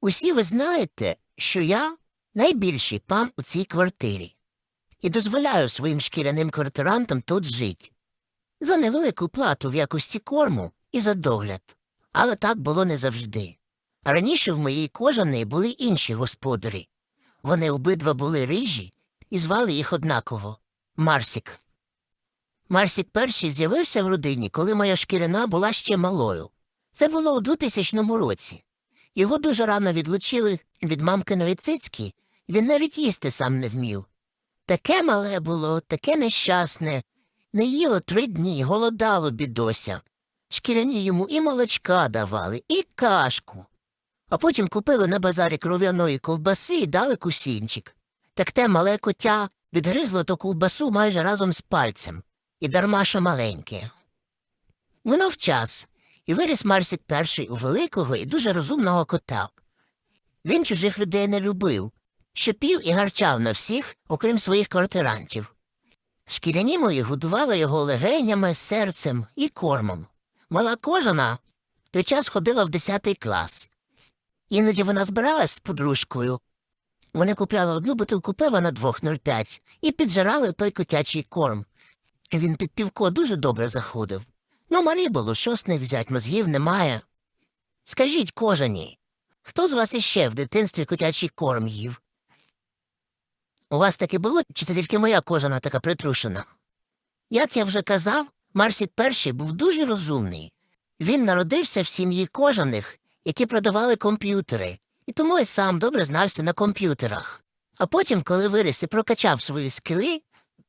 Усі ви знаєте, що я найбільший пан у цій квартирі і дозволяю своїм шкіряним квартирантам тут жити. За невелику плату в якості корму і за догляд. Але так було не завжди. Раніше в моїй кожаної були інші господарі. Вони обидва були рижі і звали їх однаково Марсік. Марсік перший з'явився в родині, коли моя шкіряна була ще малою. Це було у 2000 році. Його дуже рано відлучили від мамкиної цицьки, він навіть їсти сам не вмів. Таке мале було, таке нещасне. Не їло три дні, голодало бідося. Шкіряні йому і молочка давали, і кашку. А потім купили на базарі кров'яної ковбаси і дали кусінчик. Так те мале котя відгризло ту ковбасу майже разом з пальцем, і дарма що маленьке. Минув час, і виріс Марсик перший у великого і дуже розумного кота. Він чужих людей не любив, шипів і гарчав на всіх, окрім своїх квартирантів. Шкіряні мої годували його легенями, серцем і кормом. Мала кожана той час ходила в 10 клас. Іноді вона збиралась з подружкою. Вони купляли одну бутилку пива на двох 0,5 і піджирали той котячий корм. Він під півко дуже добре заходив. Ну, малі було, що з них взять, мозгів немає. Скажіть кожаній, хто з вас іще в дитинстві котячий корм їв? У вас таки було, чи це тільки моя кожана така притрушена? Як я вже казав, Марсік перший був дуже розумний. Він народився в сім'ї кожаних, які продавали комп'ютери, і тому й сам добре знався на комп'ютерах. А потім, коли виріс і прокачав свої скили,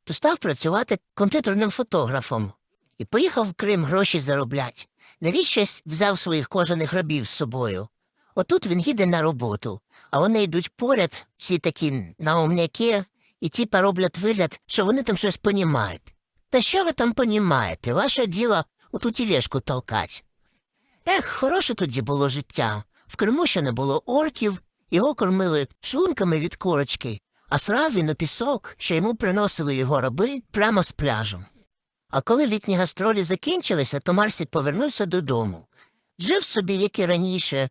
то став працювати комп'ютерним фотографом і поїхав в Крим гроші зароблять. Навіщось взяв своїх кожаних рабів з собою. Отут він їде на роботу, а вони йдуть поряд, всі такі наумняки, і ті роблять вигляд, що вони там щось понімають. Та що ви там понімаєте? Ваше діло у ту тілешку толкать. Ех, хороше тоді було життя. В Криму ще не було орків, його кормили шлунками від корочки, а срав він у пісок, що йому приносили його раби прямо з пляжу. А коли літні гастролі закінчилися, то Марсік повернувся додому. Жив собі, як і раніше,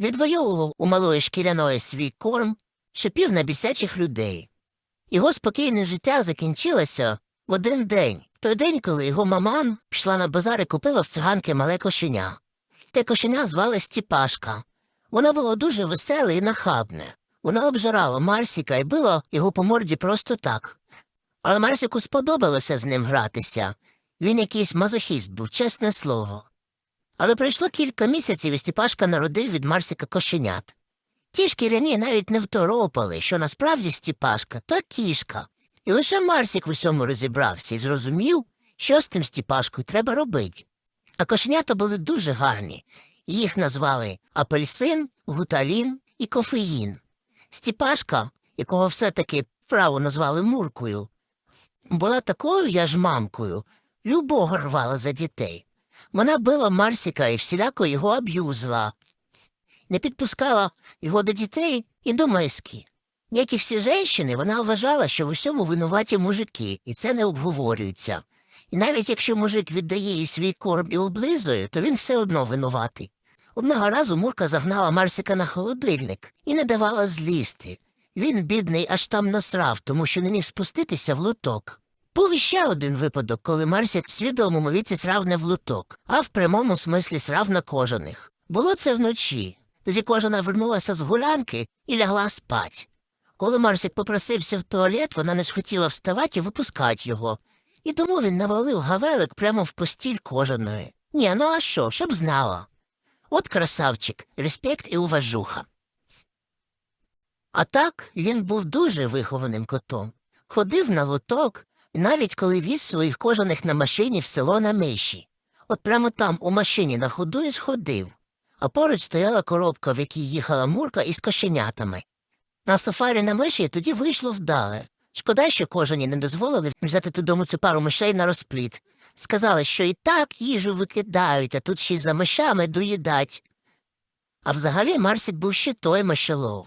відвоював у малої шкіряної свій корм, шипів на бісячих людей. Його спокійне життя закінчилося в один день, в той день, коли його маман пішла на базар і купила в циганки мале кошеня. Те кошеня звали Стіпашка. Воно було дуже веселе і нахабне. Воно обжирала Марсіка і било його по морді просто так. Але Марсіку сподобалося з ним гратися. Він якийсь мазохіст був, чесне слово. Але пройшло кілька місяців, і Стіпашка народив від Марсіка кошенят. Ті шкіряні навіть не второпали, що насправді Стіпашка то кішка. І лише Марсік в усьому розібрався і зрозумів, що з тим Стіпашкою треба робити. А кошенята були дуже гарні. Їх назвали апельсин, гуталін і кофеїн. Стіпашка, якого все-таки право назвали Муркою, була такою я ж мамкою, любого рвала за дітей. Вона била Марсіка і всіляко його аб'юзила, не підпускала його до дітей і до миски. Як і всі жінки, вона вважала, що в усьому винуваті мужики, і це не обговорюється. І навіть якщо мужик віддає їй свій корм і облизує, то він все одно винуватий. Одного разу Мурка загнала Марсика на холодильник і не давала злізти. Він, бідний, аж там насрав, тому що не міг спуститися в луток. Був іще один випадок, коли Марсик в свідомому віці срав не в луток, а в прямому смислі срав на кожаних. Було це вночі. Тоді кожана вернулася з гулянки і лягла спать. Коли Марсик попросився в туалет, вона не схотіла вставати і випускати його. І тому він навалив гавелик прямо в постіль кожаної. Ні, ну а що, щоб знала. От красавчик, респект і уважуха. А так він був дуже вихованим котом. Ходив на лоток, і навіть коли віз своїх кожаних на машині в село на миші. От прямо там у машині на ходу і сходив, а поруч стояла коробка, в якій їхала мурка із кошенятами. На сафарі на миші тоді вийшло вдале. Шкода, що кожані не дозволили взяти додому цю пару мишей на розпліт. Сказали, що і так їжу викидають, а тут ще й за мишами доїдать. А взагалі Марсик був ще той мишелов.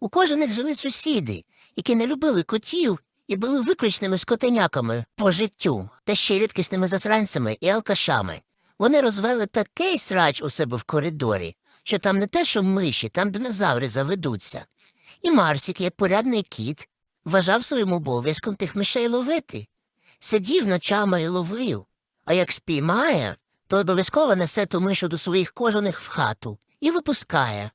У кожаних жили сусіди, які не любили котів і були виключними скотеняками по життю, та ще й рідкісними засранцями і алкашами. Вони розвели такий срач у себе в коридорі, що там не те, що миші, там динозаври заведуться. І Марсік, як порядний кіт, вважав своїм обов'язком тих мишей ловити. Сидів ночами і ловив, а як спіймає, то обов'язково несе ту мишу до своїх кожаних в хату і випускає.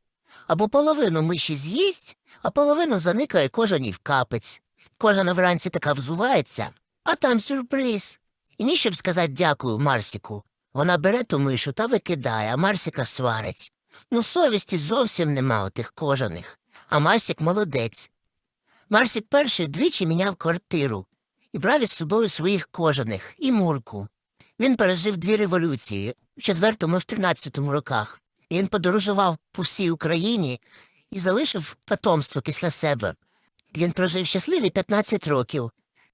Або половину миші з'їсть, а половину заникає кожаній в капець. Кожана вранці така взувається, а там сюрприз. І ні, щоб сказати дякую Марсіку. Вона бере ту мишу та викидає, а Марсіка сварить. Ну, совісті зовсім нема у тих кожаних. А Марсік молодець. Марсік перший двічі міняв квартиру і брав із собою своїх кожаних і мурку. Він пережив дві революції в четвертому і в тринадцятому роках. Він подорожував по всій Україні і залишив потомство після себе. Він прожив щасливі 15 років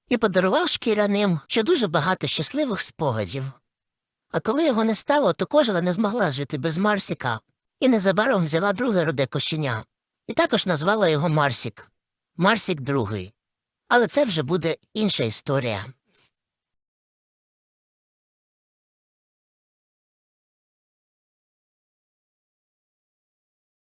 і подарував шкіряним ще дуже багато щасливих спогадів. А коли його не стало, то кожела не змогла жити без Марсіка і незабаром взяла друге роде кошеня і також назвала його Марсік. Марсік другий. Але це вже буде інша історія.